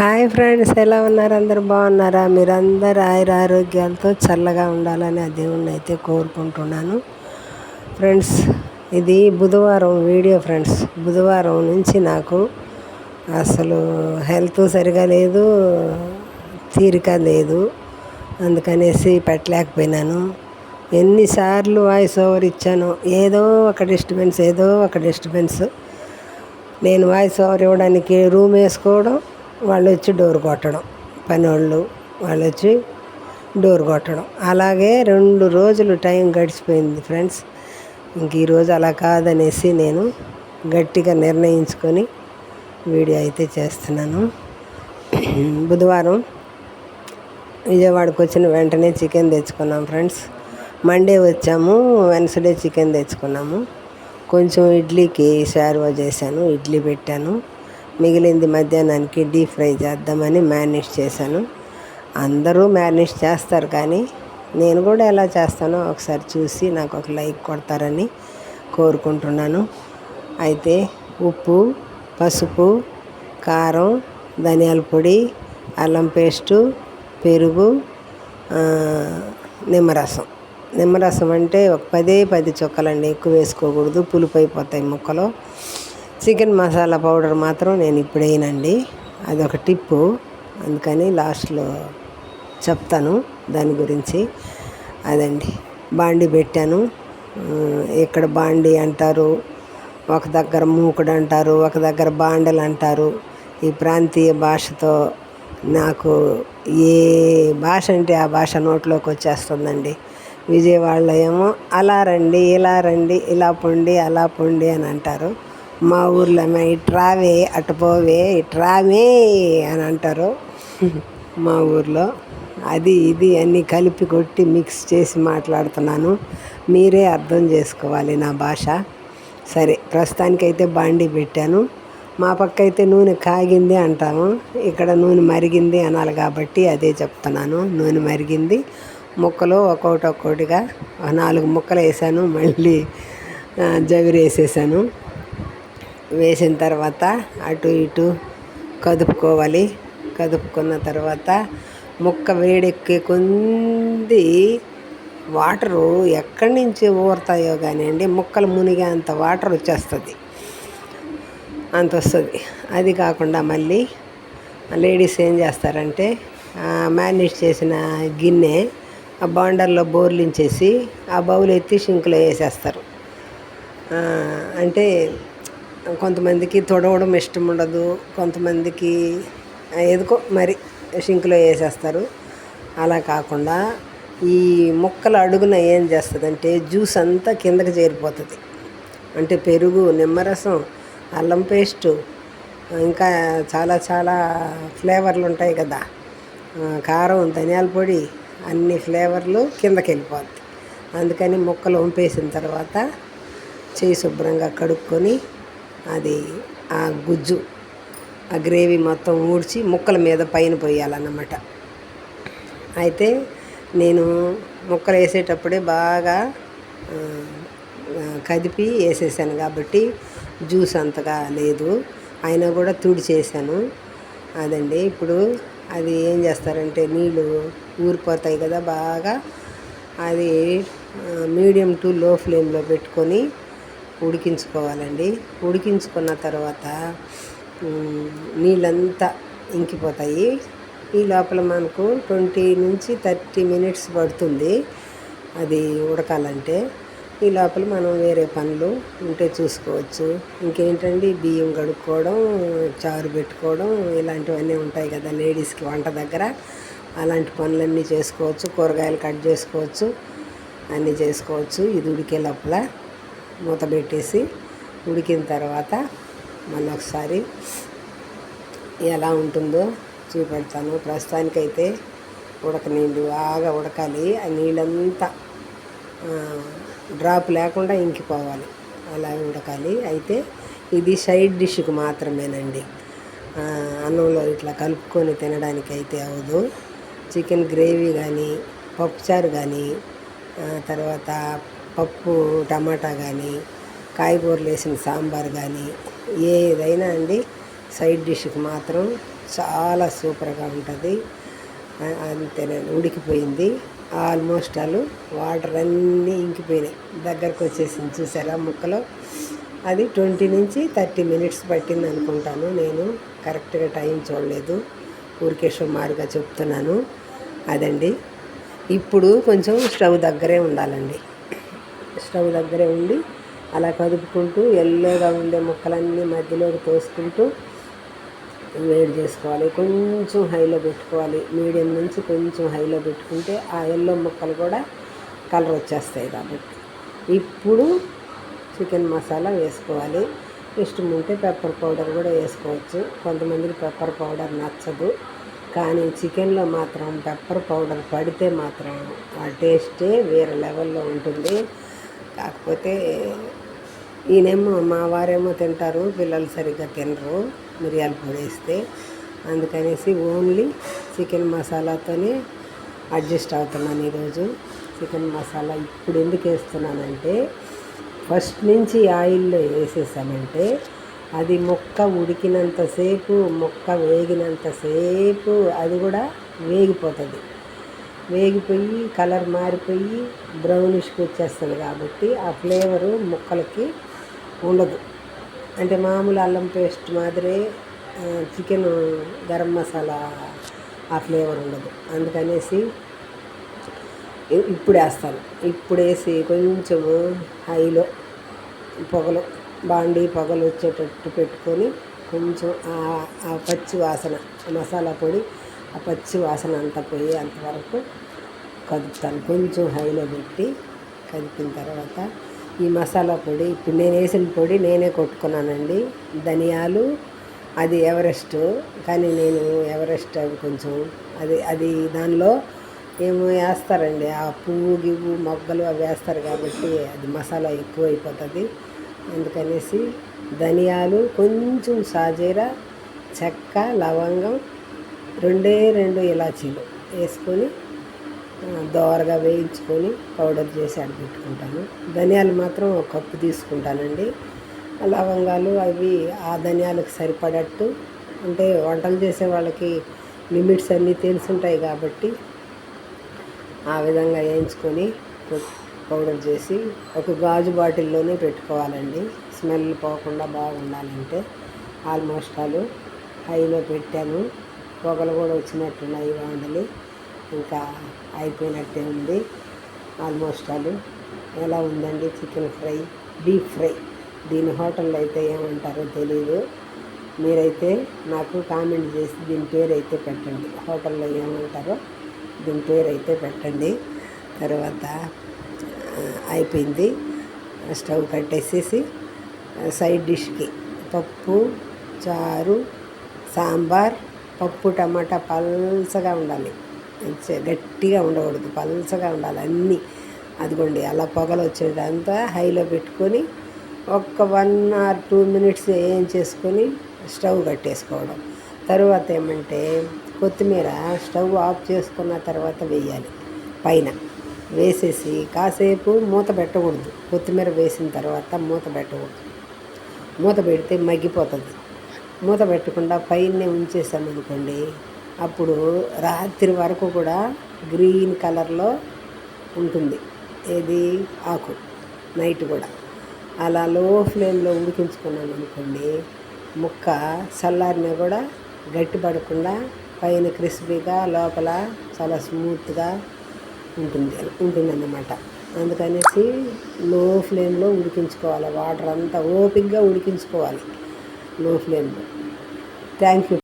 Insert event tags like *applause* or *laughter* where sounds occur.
Hi friends ఎలా ఉన్నారు? అందరు బాగున్నారా? మీరందరూ ఆయుర ఆరోగ్యాలతో చల్లగా ఉండాలని ఆ దేవుణ్ణి అయితే కోరుకుంటున్నాను. ఫ్రెండ్స్ ఇది బుధవారం వీడియో ఫ్రెండ్స్. బుధవారం నుంచి నాకు అసలు హెల్త్ సరిగా లేదు తీరిక లేదు. అందుకనేసి పెట్టలేకపోయినాను. ఎన్నిసార్లు వాయిస్ ఓవర్ ఇచ్చాను ఏదో ఒక డిస్టర్బెన్స్ ఏదో ఒక డిస్టర్బెన్స్. నేను వాయిస్ ఓవర్ ఇవ్వడానికి రూమ్ వేసుకోవడం వాళ్ళు వచ్చి డోర్ కొట్టడం. పనివాళ్ళు వాళ్ళు వచ్చి డోర్ కొట్టడం. అలాగే రెండు రోజులు టైం గడిచిపోయింది ఫ్రెండ్స్. ఇంక ఈరోజు అలా కాదనేసి నేను గట్టిగా నిర్ణయించుకొని వీడియో అయితే చేస్తున్నాను. బుధవారం విజయవాడకు వచ్చిన వెంటనే చికెన్ తెచ్చుకున్నాం ఫ్రెండ్స్. మండే వచ్చాము వెన్స్డే చికెన్ తెచ్చుకున్నాము. కొంచెం ఇడ్లీకి శారువా చేశాను ఇడ్లీ పెట్టాను. మిగిలింది మధ్యాహ్నానికి డీప్ ఫ్రై చేద్దామని మ్యారినేట్ చేశాను. అందరూ మ్యారినేట్ చేస్తారు కానీ నేను కూడా ఎలా చేస్తానో ఒకసారి చూసి నాకు ఒక లైక్ కొడతారని కోరుకుంటున్నాను. అయితే ఉప్పు పసుపు కారం ధనియాల పొడి అల్లం పేస్టు పెరుగు నిమ్మరసం. నిమ్మరసం అంటే ఒక పదే పది చుక్కలండి ఎక్కువ వేసుకోకూడదు పులుపు అయిపోతాయి ముక్కలు. చికెన్ మసాలా పౌడర్ మాత్రం నేను ఇప్పుడు వేయనండి అది ఒక టిప్పు. అందుకని లాస్ట్లో చెప్తాను దాని గురించి. అదండి. బాండి పెట్టాను. ఇక్కడ బాండి అంటారు? ఒక దగ్గర మూకుడు అంటారు ఒక దగ్గర బాండలు అంటారు. ఈ ప్రాంతీయ భాషతో నాకు ఏ భాష అంటే ఆ భాష నోట్లోకి వచ్చేస్తుందండి. విజయవాడలో ఏమో అలా రండి ఇలా రండి ఇలా పొండి అలా పొండి అని అంటారు. మా ఊర్లో ఏమో ఇట్రావే అటు పోవే ఇట్రావే అని అంటారు. *laughs* మా ఊర్లో అది ఇది అన్నీ కలిపి కొట్టి మిక్స్ చేసి మాట్లాడుతున్నాను. మీరే అర్థం చేసుకోవాలి నా భాష. సరే ప్రస్తుతానికైతే బాండి పెట్టాను. మా పక్క అయితే నూనె కాగింది అంటాము. ఇక్కడ నూనె మరిగింది అనాలి కాబట్టి అదే చెప్తున్నాను. నూనె మరిగింది. ముక్కలు ఒక్కొక్కటి ఒక్కొక్కటిగా నాలుగు ముక్కలు వేసాను. మళ్ళీ జవిరి వేసేసాను వేసిన తర్వాత అటు ఇటు కదుపుకోవాలి. కదుపుకున్న తర్వాత ముక్క వేడెక్కే కొంది వాటరు ఎక్కడి నుంచి ఊరుతాయో కానివ్వండి ముక్కలు మునిగే అంత వాటర్ వచ్చేస్తుంది. అంత వస్తుంది అది కాకుండా మళ్ళీ లేడీస్ ఏం చేస్తారంటే మ్యారినేట్ చేసిన గిన్నె ఆ బాండర్లో బోర్లించేసి ఆ బౌల్ ఎత్తి షింక్లో వేసేస్తారు. అంటే కొంతమందికి తొడవడం ఇష్టం ఉండదు కొంతమందికి ఎదుకో మరి షింక్లో వేసేస్తారు. అలా కాకుండా ఈ ముక్కల అడుగున ఏం చేస్తుందంటే జ్యూస్ అంతా కిందకి చేరిపోతుంది. అంటే పెరుగు నిమ్మరసం అల్లం పేస్టు ఇంకా చాలా చాలా ఫ్లేవర్లు ఉంటాయి కదా. కారం ధనియాల పొడి అన్ని ఫ్లేవర్లు కిందకి వెళ్ళిపోద్ది అందుకని ముక్కలు వంపేసిన తర్వాత చేయి శుభ్రంగా కడుక్కొని అది ఆ గుజ్జు ఆ గ్రేవీ మొత్తం ఊడ్చి ముక్కల మీద పైన పోయాలన్నమాట. అయితే నేను ముక్కలు వేసేటప్పుడే బాగా కదిపి వేసేసాను కాబట్టి జ్యూస్ అంతగా లేదు. అయినా కూడా తుడి చేశాను. అదండి. ఇప్పుడు అది ఏం చేస్తారంటే నీళ్ళు ఊరిపోతాయి కదా బాగా అది మీడియం టు లో ఫ్లేమ్లో పెట్టుకొని ఉడికించుకోవాలండి. ఉడికించుకున్న తర్వాత నీళ్ళంతా ఇంకిపోతాయి. ఈ లోపల మనకు ట్వంటీ నుంచి థర్టీ మినిట్స్ పడుతుంది అది ఉడకాలంటే. ఈ లోపల మనం వేరే పనులు ఉంటే చూసుకోవచ్చు. ఇంకేంటండి? బియ్యం కడుక్కోవడం చారు పెట్టుకోవడం ఇలాంటివన్నీ ఉంటాయి కదా లేడీస్కి వంట దగ్గర. అలాంటి పనులన్నీ చేసుకోవచ్చు. కూరగాయలు కట్ చేసుకోవచ్చు. అన్నీ చేసుకోవచ్చు. ఇది ఉడికే లోపల. మూత పెట్టేసి ఉడికిన తర్వాత మళ్ళీ ఒకసారి ఎలా ఉంటుందో చూపెడతాను. ప్రస్తుతానికైతే ఉడకనీళ్ళు బాగా ఉడకాలి. ఆ నీళ్ళంతా డ్రాప్ లేకుండా ఇంకిపోవాలి. అలా ఉడకాలి. అయితే ఇది సైడ్ డిష్కి మాత్రమేనండి. అన్నంలో ఇట్లా కలుపుకొని తినడానికి అయితే అవ్వదు. చికెన్ గ్రేవీ కానీ పప్పుచారు కానీ తర్వాత పప్పు టమాటా కానీ కాయగూరలు వేసిన సాంబార్ కానీ ఏదైనా అండి సైడ్ డిష్కి మాత్రం చాలా సూపర్గా ఉంటుంది. అంతేనండి ఉడికిపోయింది. ఆల్మోస్ట్ వాళ్ళు వాటర్ అన్నీ ఇంకిపోయినాయి. దగ్గరకు వచ్చేసింది చూసారా ముక్కలు? అది ట్వంటీ నుంచి థర్టీ మినిట్స్ పట్టింది అనుకుంటాను నేను. కరెక్ట్గా టైం చూడలేదు. ఊరికే సుమారుగా చెప్తున్నాను. అదండి. ఇప్పుడు కొంచెం స్టవ్ దగ్గరే ఉండాలండి. స్టవ్ దగ్గరే ఉండి అలా కదుపుకుంటూ ఎల్లోగా ఉండే ముక్కలన్నీ మధ్యలోకి తోసుకుంటూ వేడి చేసుకోవాలి. కొంచెం హైలో పెట్టుకోవాలి. మీడియం నుంచి కొంచెం హైలో పెట్టుకుంటే ఆ ఎల్లో ముక్కలు కూడా కలర్ వచ్చేస్తాయి కాబట్టి. ఇప్పుడు చికెన్ మసాలా వేసుకోవాలి. ఇష్టం ఉంటే పెప్పర్ పౌడర్ కూడా వేసుకోవచ్చు. కొంతమందికి పెప్పర్ పౌడర్ నచ్చదు. కానీ చికెన్లో మాత్రం పెప్పర్ పౌడర్ పడితే మాత్రం ఆ టేస్టే వేరే లెవెల్లో ఉంటుంది. కాకపోతే ఈయనేమో మా వారేమో తింటారు పిల్లలు సరిగ్గా తినరు మిరియాలు పొడేస్తే అందుకనేసి ఓన్లీ చికెన్ మసాలాతోనే అడ్జస్ట్ అవుతున్నాను ఈరోజు. చికెన్ మసాలా ఇప్పుడు ఎందుకు వేస్తున్నానంటే ఫస్ట్ నుంచి ఆయిల్లో వేసేసామంటే అది మొక్క ఉడికినంతసేపు మొక్క వేగినంతసేపు అది కూడా వేగిపోతుంది. వేగిపోయి కలర్ మారిపోయి బ్రౌనిష్కి వచ్చేస్తుంది కాబట్టి ఆ ఫ్లేవరు ముక్కలకి ఉండదు. అంటే మామూలు అల్లం పేస్ట్ మాదిరి చికెన్ గరం మసాలా ఆ ఫ్లేవర్ ఉండదు. అందుకనేసి ఇప్పుడు వేస్తాను. ఇప్పుడు వేసి కొంచెము హైలో పొగలు బాండీ పొగలు వచ్చేటట్టు పెట్టుకొని కొంచెం ఆ పచ్చి వాసన మసాలా పొడి ఆ పచ్చి వాసన అంతా పోయి అంతవరకు కదుపుతాను. కొంచెం హైలో పెట్టి కదిపిన తర్వాత ఈ మసాలా పొడి ఇప్పుడు నేను వేసిన పొడి నేనే కొట్టుకున్నానండి. ధనియాలు అది ఎవరెస్ట్ కానీ నేను ఎవరెస్ట్ అవి కొంచెం అది అది దానిలో ఏమో వేస్తారండి. ఆ పువ్వు గివ్వు మొగ్గలు అవి వేస్తారు కాబట్టి అది మసాలా ఎక్కువ అయిపోతుంది అందుకనేసి ధనియాలు కొంచెం సాజీర చెక్క లవంగం రెండే రెండు ఇలాచీలు వేసుకొని దోరగా వేయించుకొని పౌడర్ చేసి అడబెట్టుకుంటాను ధనియాలు మాత్రం ఒక కప్పు తీసుకుంటానండి. లవంగాలు అవి ఆ ధనియాలకు సరిపడట్టు. అంటే వంటలు చేసే వాళ్ళకి లిమిట్స్ అన్నీ తెలుసుంటాయి కాబట్టి ఆ విధంగా వేయించుకొని పౌడర్ చేసి ఒక గాజు బాటిల్లోనే పెట్టుకోవాలండి. స్మెల్ పోకుండా బాగుండాలంటే ఆల్మోస్ట్ ఆలు హైలో పెట్టాను. పొగలు కూడా వచ్చినట్టున్నాయి వండలి ఇంకా అయిపోయినట్టే ఉంది. ఆల్మోస్ట్ ఆలు ఎలా ఉందండి చికెన్ ఫ్రై? డీప్ ఫ్రై దీని హోటల్లో అయితే ఏమంటారో తెలియదు మీరైతే నాకు కామెంట్ చేసి దీని పేరు అయితే పెట్టండి. హోటల్లో ఏమంటారో దీని పేరు అయితే పెట్టండి. తర్వాత అయిపోయింది. స్టవ్ కట్టేసేసి సైడ్ డిష్కి పప్పు చారు సాంబార్ పప్పు టమాటా పల్సగా ఉండాలి. గట్టిగా ఉండకూడదు పల్సగా ఉండాలి అన్నీ. అదిగోండి అలా పొగలు వచ్చేదంతా హైలో పెట్టుకొని ఒక్క వన్ ఆర్ టూ మినిట్స్ ఏం చేసుకొని స్టవ్ కట్టేసుకోవడం. తర్వాత ఏమంటే కొత్తిమీర స్టవ్ ఆఫ్ చేసుకున్న తర్వాత వేయాలి. పైన వేసేసి కాసేపు మూత పెట్టకూడదు. కొత్తిమీర వేసిన తర్వాత మూత పెట్టకూడదు. మూత పెడితే మగ్గిపోతుంది. మూత పెట్టకుండా పైన ఉంచేసామనుకోండి అప్పుడు రాత్రి వరకు కూడా గ్రీన్ కలర్లో ఉంటుంది. ఏది? ఆకు. నైట్ కూడా. అలా లో ఫ్లేమ్లో ఉడికించుకున్నాం అనుకోండి ముక్క చల్లారినా కూడా గట్టి పడకుండా పైన క్రిస్పీగా లోపల చాలా స్మూత్గా ఉంటుంది ఉంటుందన్నమాట. అందుకనేసి లో ఫ్లేమ్లో ఉడికించుకోవాలి. వాటర్ అంతా ఓపిక్గా ఉడికించుకోవాలి. లో ఫ్లేమ్లో థ్యాంక్ యూ